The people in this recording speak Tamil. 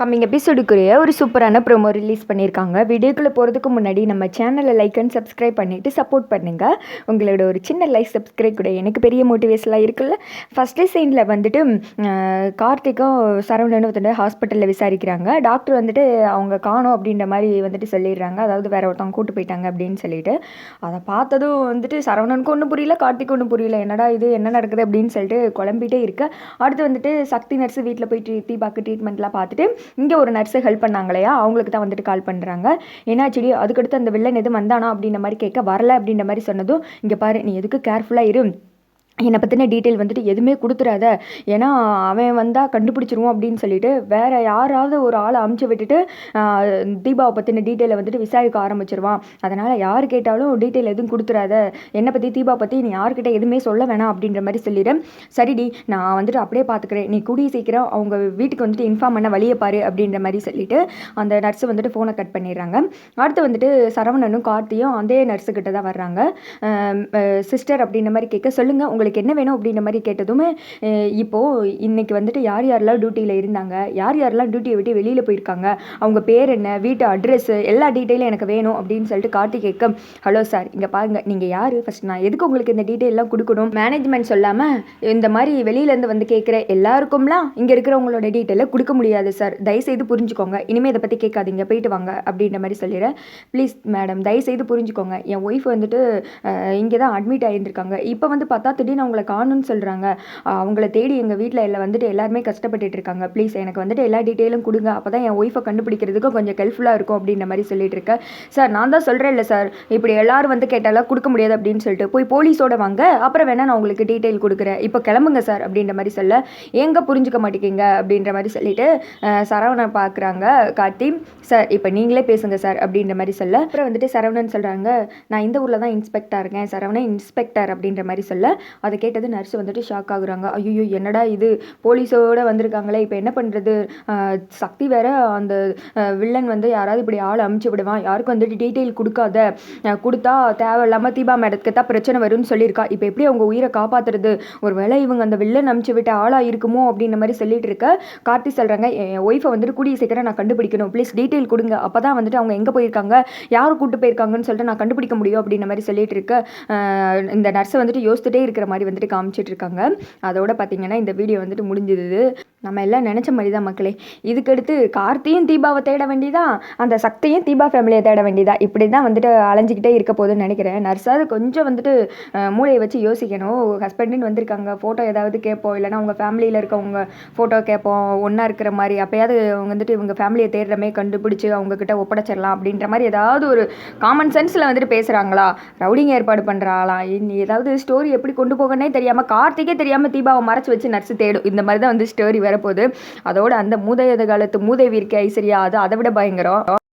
கம்மிங் எபிசோடுக்குரிய ஒரு சூப்பரான ப்ரோமோ ரிலீஸ் பண்ணியிருக்காங்க. வீடியோக்குள்ளே போகிறதுக்கு முன்னாடி நம்ம சேனலை லைக் அண்ட் சப்ஸ்கிரைப் பண்ணிவிட்டு சப்போர்ட் பண்ணுங்கள் உங்களோட ஒரு சின்ன லைக் சப்ஸ்கிரைப் கூட எனக்கு பெரிய மோட்டிவேஷனாக இருக்குல்ல. ஃபஸ்ட்டு சீனில் வந்துட்டு கார்த்திக்கும் சரவணனும் வந்துட்டு ஹாஸ்பிட்டலில் விசாரிக்கிறாங்க. டாக்டர் வந்துட்டு அவங்க காணோம் அப்படின்ற மாதிரி வந்துட்டு சொல்லிடுறாங்க. அதாவது வேறு ஒருத்தவங்க கூட்டு போயிட்டாங்க அப்படின்னு சொல்லிட்டு. அதை பார்த்ததும் வந்துட்டு சரவணனுக்கு ஒன்றும் புரியல கார்த்திக் ஒன்றும் புரியல. என்னடா இது? என்ன நடக்குது? அப்படின்னு சொல்லிட்டு குழம்பிட்டே இருக்கு. அடுத்து வந்துட்டு சக்தி நர்ஸு வீட்டில் போய் ட்ரீ தீபாக்கு ட்ரீட்மெண்ட்லாம் பார்த்துட்டு இங்கே ஒரு நர்ஸு ஹெல்ப் பண்ணாங்களையா? அவங்களுக்கு தான் வந்துட்டு கால் பண்ணுறாங்க என்னாச்சுடி அதுக்கடுத்து அந்த வில்லன் எதுவும் வந்தானா அப்படின்ற மாதிரி கேட்க வரல அப்படின்ற மாதிரி சொன்னதும் இங்கே பாரு நீ எதுக்கு கேர்ஃபுல்லாக இரு. என்னை பற்றின டீட்டெயில் வந்துட்டு எதுவுமே கொடுத்துறாத. ஏன்னா அவன் வந்தால் கண்டுபிடிச்சிருவோம் அப்படின்னு சொல்லிட்டு வேறு யாராவது ஒரு ஆளை அமுச்சு விட்டுட்டு தீபாவை பற்றின டீட்டெயிலை வந்துட்டு விசாரிக்க ஆரம்பிச்சிருவான். அதனால் யார் கேட்டாலும் டீட்டெயில் எதுவும் கொடுத்துறாத. என்னை பற்றி தீபா பற்றி நீ யார்கிட்ட எதுவுமே சொல்ல வேணாம் அப்படின்ற மாதிரி சொல்லிடு. சரிடி நான் வந்துட்டு அப்படியே பார்த்துக்கிறேன். நீ கூடிய சீக்கிரம் அவங்க வீட்டுக்கு வந்துட்டு இன்ஃபார்ம் பண்ண வழியை பாரு அப்படின்ற மாதிரி சொல்லிட்டு அந்த நர்ஸு வந்துட்டு ஃபோனை கட் பண்ணிடுறாங்க. அடுத்து வந்துட்டு சரவணனும் கார்த்தியும் அதே நர்ஸுக்கிட்ட தான் வர்றாங்க. சிஸ்டர் அப்படின்ற மாதிரி கேட்க சொல்லுங்கள் உங்களுக்கு என்ன வேணும் அப்படின்ற மாதிரி கேட்டதுமே இப்போது இன்றைக்கி வந்துட்டு யார் யாரெல்லாம் டியூட்டியில் இருந்தாங்க யார் யாரெல்லாம் டியூட்டியை விட்டு வெளியில் போயிருக்காங்க அவங்க பேர் என்ன வீட்டு அட்ரஸ்ஸு எல்லா டீட்டெயிலும் எனக்கு வேணும் அப்படின்னு சொல்லிட்டு கார்த்தி கேட்க ஹலோ சார் இங்கே பாருங்கள் நீங்கள் யார்? ஃபஸ்ட் நான் எதுக்கு உங்களுக்கு இந்த டீட்டெயிலாம் கொடுக்கணும்? மேனேஜ்மெண்ட் சொல்லாமல் இந்த மாதிரி வெளியிலேருந்து வந்து கேட்குற எல்லாருக்கும்லாம் இங்கே இருக்கிறவங்களோட டீட்டெயிலை கொடுக்க முடியாது சார் தயவுசெய்து புரிஞ்சுக்கோங்க. இனிமேல் இதை பற்றி கேட்காதீங்க. போயிட்டு வாங்க. அப்படின்ற மாதிரி சொல்லிடுறேன். ப்ளீஸ் மேடம் தயவுசெய்து புரிஞ்சுக்கோங்க. என் ஒய்ஃப் வந்துட்டு இங்கே தான் அட்மிட் ஆகியிருந்திருக்காங்க இப்போ வந்து பார்த்தா திடீர்னு அவங்கள காணும்னு சொல்கிறாங்க அவங்கள தேடி எங்கள் வீட்டில் எல்லாம் வந்துட்டு எல்லாருமே கஷ்டப்பட்டுட்டு இருக்காங்க. ப்ளீஸ் எனக்கு வந்துட்டு எல்லா டீட்டெயிலும் கொடுங்க. அப்போ தான் என் ஒய்ஃபை கண்டுபிடிக்கிறதுக்கு கொஞ்சம் ஹெல்ப்ஃபுல்லாக இருக்கும் அப்படின்ற மாதிரி சொல்லிட்டு இருக்கேன் சார் நான் தான் சொல்கிறேன் இல்லை சார் இப்படி எல்லாரும் வந்து கேட்டாலாம் கொடுக்க முடியாது அப்படின்னு சொல்லிட்டு போய் போலீஸோட வாங்க. அப்புறம் வேணால் நான் உங்களுக்கு டீட்டெயில் கொடுக்குறேன். இப்போ கிளம்புங்க சார் அப்படின்ற மாதிரி சொல்ல. எங்கே புரிஞ்சுக்க மாட்டேங்கிங்க அப்படின்ற மாதிரி சொல்லிட்டு அஹ், சரவணன் பார்க்குறாங்க கார்த்தி சார் இப்போ நீங்களே பேசுங்க சார் அப்படின்ற மாதிரி சொல்ல. அப்புறம் வந்துட்டு சரவணன் சொல்கிறாங்க நான் இந்த ஊரில் தான் இன்ஸ்பெக்டர் இருக்கேன். சரவணன் இன்ஸ்பெக்டர் அப்படின்ற மாதிரி சொல்ல. அதை கேட்டது நர்ஸ் வந்துட்டு ஷாக் ஆகுறாங்க. ஐயோ என்னடா இது? போலீஸோட வந்திருக்காங்களே இப்போ என்ன பண்ணுறது சக்தி வேற அந்த வில்லன் வந்து யாராவது இப்படி ஆள் அமுச்சு விடுவான். யாருக்கும் வந்துட்டு டீட்டெயில் கொடுக்காத? கொடுத்தா தேவையில்லாமல் தீபா மேடத்துக்கு தான் பிரச்சனை வரும்னு சொல்லியிருக்கா. இப்போ எப்படி அவங்க உயிரை காப்பாத்துறது? ஒருவேளை இவங்க அந்த வில்லன் அமுச்சு விட்ட ஆளாக இருக்குமோ அப்படின்ற மாதிரி சொல்லிட்டு இருக்க கார்த்தி சொல்கிறாங்க என் ஒய்ஃபை வந்துட்டு கூடிய சீக்கிரம் நான் கண்டுபிடிக்கணும். ப்ளீஸ் டீட்டெயில் கொடுங்க. அப்போ தான் வந்துட்டு அவங்க எங்கே போயிருக்காங்க? யார் கூப்பிட்டு போயிருக்காங்கன்னு சொல்லிட்டு நான் கண்டுபிடிக்க முடியும் அப்படின்ற மாதிரி சொல்லிட்டு இருக்க. இந்த நர்ஸை வந்துட்டு யோசிச்சுட்டே இருக்கிற மாதிரி வந்துட்டு காமிச்சிட்டு இருக்காங்க. அதோட பார்த்தீங்கன்னா இந்த வீடியோ வந்துட்டு முடிஞ்சது. நம்ம எல்லாம் நினச்ச மாதிரி தான் மக்களே. இதுக்கடுத்து கார்த்தியும் தீபாவை தேட வேண்டியதா? அந்த சக்தியும் தீபா ஃபேமிலியை தேட வேண்டியதா? இப்படி தான் வந்துட்டு அலைஞ்சிக்கிட்டே இருக்க போதுன்னு நினைக்கிறேன். நர்ஸாவது கொஞ்சம் வந்துட்டு மூளையை வச்சு யோசிக்கணும். ஹஸ்பண்டுன்னு வந்திருக்காங்க. ஃபோட்டோ ஏதாவது கேட்போம். இல்லைன்னா உங்கள் ஃபேமிலியில் இருக்கவங்க ஃபோட்டோ கேட்போம். ஒன்றா இருக்கிற மாதிரி. அப்போயாவது அவங்க வந்துட்டு இவங்க ஃபேமிலியை தேடுறமே கண்டுபிடிச்சி அவங்கக்கிட்ட ஒப்படைச்சிடலாம் அப்படின்ற மாதிரி ஏதாவது ஒரு காமன் சென்ஸில் வந்துட்டு பேசுகிறாங்களா ரவுடிங் ஏற்பாடு பண்ணுறாளா இனி ஏதாவது ஸ்டோரி எப்படி கொண்டு போகனே தெரியாமல் கார்த்திகே தெரியாமல் தீபாவை மறைச்சி வச்சு நர்ஸு தேடும். இந்த மாதிரி தான் வந்து ஸ்டோரி வரப்போகுது. அதோட அந்த மூதையது காலத்து மூதேவி இருக்க ஐஸ்வர்யா அது அதை விட பயங்கரம்.